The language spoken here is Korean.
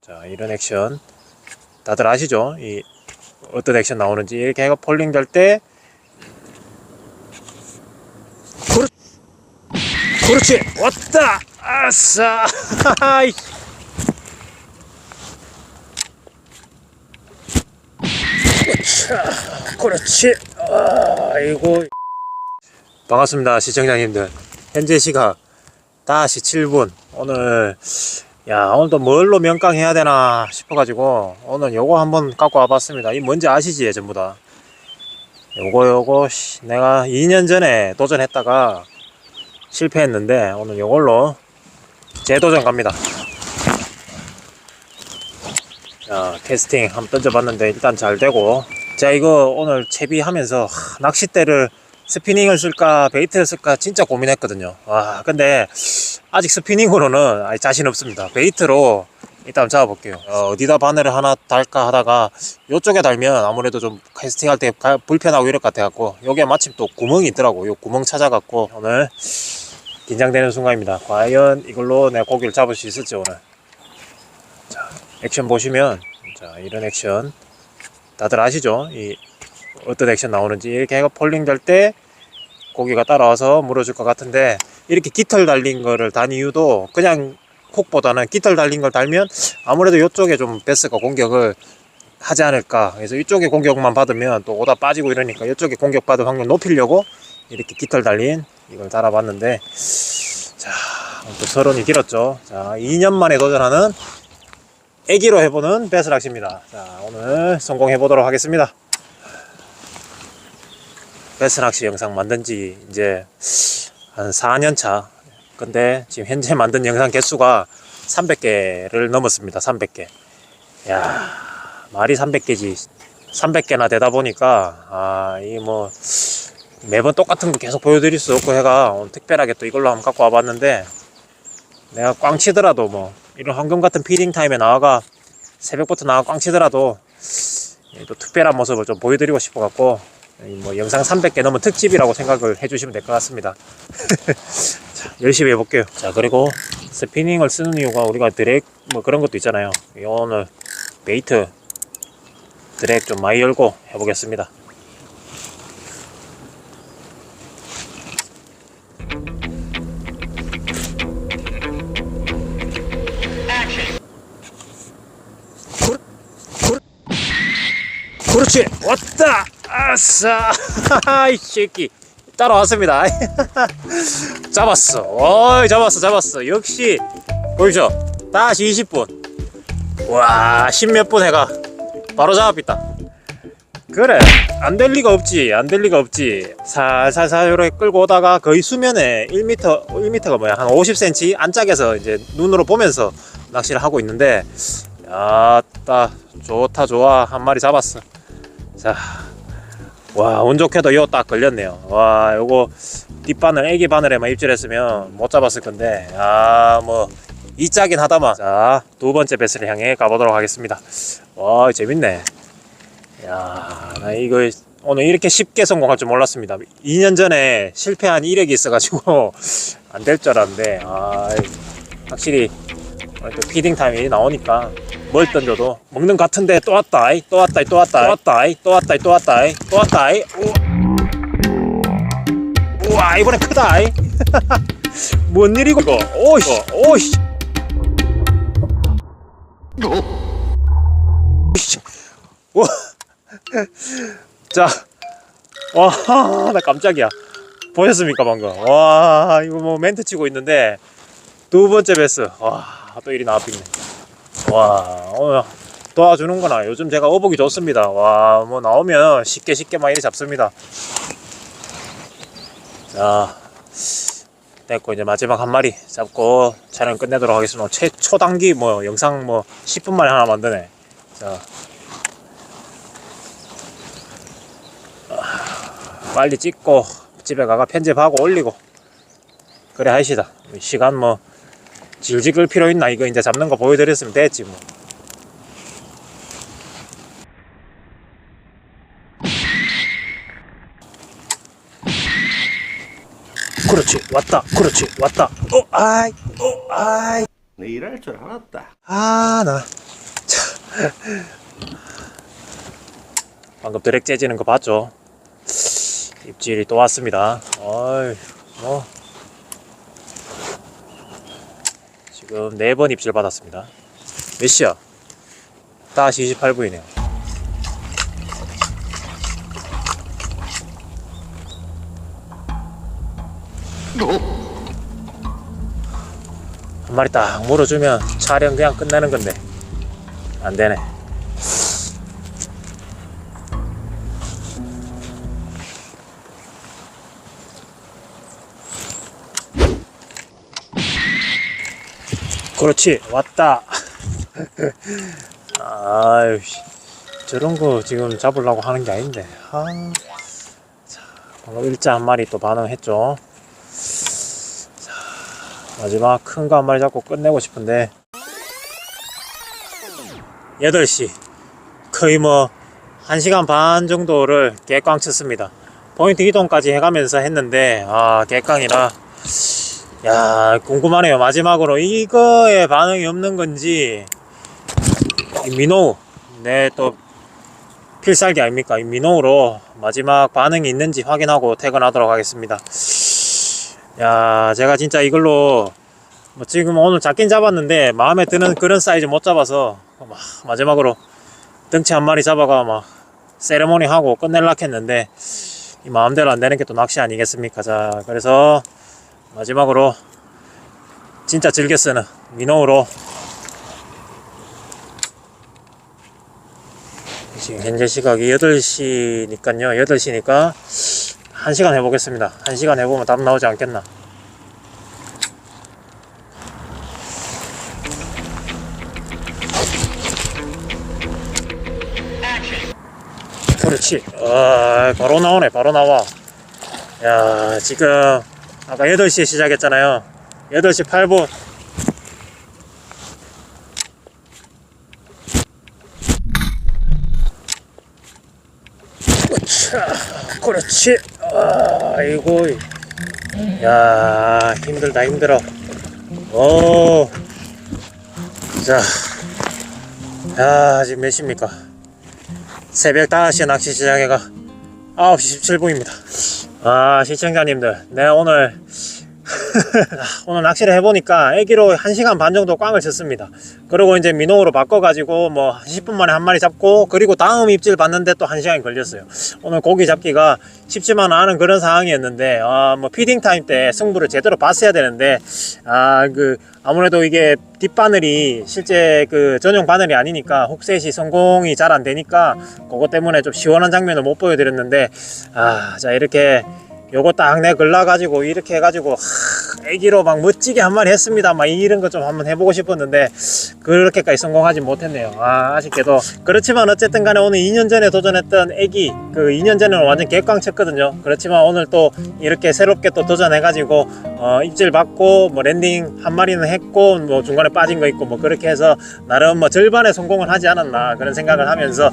자 이런 액션. 다들 아시죠? 이 어떤 액션 나오는지. 이렇게 해가 폴링 될 때. 그렇, 그렇지! 왔다! 아싸! 그렇지! 아이고. 반갑습니다 시청자님들. 현재 시각 다시 7분. 오늘 야 오늘도 뭘로 명강해야 되나 싶어가지고 오늘 요거 한번 갖고 와봤습니다. 이 뭔지 아시지 전부 다? 요거 요거 씨, 내가 2년 전에 도전했다가 실패했는데 오늘 요걸로 재도전 갑니다. 자 테스팅 한번 던져봤는데 일단 잘 되고. 자 이거 오늘 채비하면서 하, 낚싯대를 스피닝을 쓸까 베이트를 쓸까 진짜 고민했거든요. 와 근데 아직 스피닝으로는 자신 없습니다. 베이트로 일단 잡아볼게요. 어, 어디다 바늘을 하나 달까 하다가 요쪽에 달면 아무래도 좀 캐스팅할 때 가- 불편하고 이럴 것 같아 갖고 여기에 마침 또 구멍이 있더라고. 요 구멍 찾아갖고 오늘 긴장되는 순간입니다. 과연 이걸로 내가 고기를 잡을 수 있을지 오늘. 자 액션 보시면 자 이런 액션 다들 아시죠? 이 어떤 액션 나오는지 이렇게 해가 폴링 될 때 고기가 따라와서 물어줄 것 같은데 이렇게 깃털 달린 거를 단 이유도 그냥 콕보다는 깃털 달린 걸 달면 아무래도 이쪽에 좀 베스가 공격을 하지 않을까 그래서 이쪽에 공격만 받으면 또 오다 빠지고 이러니까 이쪽에 공격받을 확률 높이려고 이렇게 깃털 달린 이걸 달아봤는데 자, 또 서론이 길었죠. 자, 2년 만에 도전하는 애기로 해보는 베스락시입니다. 자, 오늘 성공해 보도록 하겠습니다. 베스락시 영상 만든 지 이제 한 4년 차. 근데 지금 현재 만든 영상 개수가 300개를 넘었습니다. 300개. 야, 말이 300개지. 300개나 되다 보니까 아, 이 뭐 매번 똑같은 거 계속 보여드릴 수 없고 해가 오늘 특별하게 또 이걸로 한번 갖고 와봤는데 내가 꽝 치더라도 뭐 이런 황금 같은 피딩 타임에 나와가 새벽부터 나와 꽝 치더라도 또 특별한 모습을 좀 보여드리고 싶어 갖고 뭐 영상 300개 넘은 특집이라고 생각을 해주시면 될 것 같습니다. 자, 열심히 해볼게요. 자 그리고 스피닝을 쓰는 이유가 우리가 드랙 뭐 그런 것도 있잖아요. 오늘 베이트 드랙 좀 많이 열고 해보겠습니다. 그렇지 왔다 아싸. 이 새끼. 따라왔습니다. 잡았어. 어이 잡았어 잡았어. 역시 보이죠? 다시 20분. 와 십몇 분 해가 바로 잡았다. 그래 안 될 리가 없지 안 될 리가 없지. 살살살 이렇게 끌고 오다가 거의 수면에 1m 1m가 뭐야? 한 50cm 안짝에서 이제 눈으로 보면서 낚시를 하고 있는데 야따 좋다 좋아. 한 마리 잡았어. 자, 와, 운 좋게도 요딱 걸렸네요. 와, 요거 뒷바늘, 애기 바늘에만 입질했으면 못 잡았을 건데, 아, 뭐, 이 짝인 하다만. 자, 두 번째 배스를 향해 가보도록 하겠습니다. 와, 재밌네. 야, 나 이거 오늘 이렇게 쉽게 성공할 줄 몰랐습니다. 2년 전에 실패한 이력이 있어가지고 안 될 줄 알았는데, 아, 확실히 피딩 타임이 나오니까 뭘 던져도 먹는 것 같은데 또 왔다 또 왔다 또 왔다 또 왔다 또 왔다 또 왔다 또 왔다. 우- 우와 이번엔 크다. 뭔 일이고 이거 오이 오이 와. 자, 와, 나 깜짝이야. 보셨습니까 방금? 와, 이거 뭐 멘트 치고 있는데 두 번째 베스. 와, 또 일이 나왔겠네. 와, 오늘 도와주는구나. 요즘 제가 어복이 좋습니다. 와, 뭐 나오면 쉽게 쉽게 막 이리 잡습니다. 자, 됐고 이제 마지막 한 마리 잡고 촬영 끝내도록 하겠습니다. 최초 단기 뭐 영상 뭐 10분 만에 하나 만드네. 자, 아, 빨리 찍고 집에 가가 편집하고 올리고 그래 하시다. 시간 뭐 질질 끌 필요 있나 이거 이제 잡는 거 보여드렸으면 됐지 뭐. 그렇지 왔다 그렇지 왔다 어 아이 어 아이 내 일할 줄 알았다. 아, 나. 참. 방금 드랙 재지는 거 봤죠? 입질이 또 왔습니다. 어이, 뭐. 지금 네번 입질 받았습니다. 몇 시야? 다시 28분이네요. 한 마리 딱 물어주면 촬영 그냥 끝나는 건데 안 되네. 그렇지 왔다. 아유 씨. 저런 거 지금 잡으려고 하는 게 아닌데. 아. 자, 방금 일자 한 마리 또 반응했죠. 마지막 큰 거 한 마리 잡고 끝내고 싶은데 8시 거의 뭐 1시간 반 정도를 개꽝 쳤습니다 포인트 이동까지 해가면서 했는데 아 개꽝이라 야 궁금하네요. 마지막으로 이거에 반응이 없는 건지. 이 민호우 내또 필살기 아닙니까? 이 민호우로 마지막 반응이 있는지 확인하고 퇴근하도록 하겠습니다. 야, 제가 진짜 이걸로 뭐 지금 오늘 잡긴 잡았는데 마음에 드는 그런 사이즈 못 잡아서 막 마지막으로 등치 한 마리 잡아가 막 세레모니 하고 끝낼라 했는데 이 마음대로 안 되는 게 또 낚시 아니겠습니까? 자, 그래서 마지막으로 진짜 즐겨 쓰는 민호우로 지금 현재 시각이 8시니까요. 8시니까 1시간 해보겠습니다. 1시간 해보면 답 나오지 않겠나. 그렇지. 아, 바로 나오네. 바로 나와. 야, 지금 아까 8시에 시작했잖아요. 8시 8분. 자, 그렇지. 아이고. 야, 힘들다, 힘들어. 오. 자. 야, 지금 몇 시입니까? 새벽 5시에 낚시 시작해가 9시 17분입니다. 아, 시청자님들. 내가 오늘 오늘 낚시를 해보니까 애기로 1시간 반 정도 꽝을 쳤습니다. 그리고 이제 민호로 바꿔가지고 뭐 10분 만에 한 마리 잡고 그리고 다음 입질 봤는데 또 1시간이 걸렸어요. 오늘 고기 잡기가 쉽지만 않은 그런 상황이었는데 아, 뭐 피딩 타임 때 승부를 제대로 봤어야 되는데 아, 그 아무래도 이게 뒷바늘이 실제 그 전용 바늘이 아니니까 혹셋이 성공이 잘 안 되니까 그것 때문에 좀 시원한 장면을 못 보여드렸는데 아, 자 이렇게 요거 딱 내 걸러가지고 이렇게 해가지고 하, 애기로 막 멋지게 한 마리 했습니다. 막 이런 거 좀 한번 해보고 싶었는데 그렇게까지 성공하지 못했네요. 아, 아쉽게도 그렇지만 어쨌든 간에 오늘 2년 전에 도전했던 애기 그 2년 전에는 완전 개꽝 쳤거든요. 그렇지만 오늘 또 이렇게 새롭게 또 도전해가지고 어, 입질 받고 뭐 랜딩 한 마리는 했고 뭐 중간에 빠진 거 있고 뭐 그렇게 해서 나름 뭐 절반의 성공을 하지 않았나 그런 생각을 하면서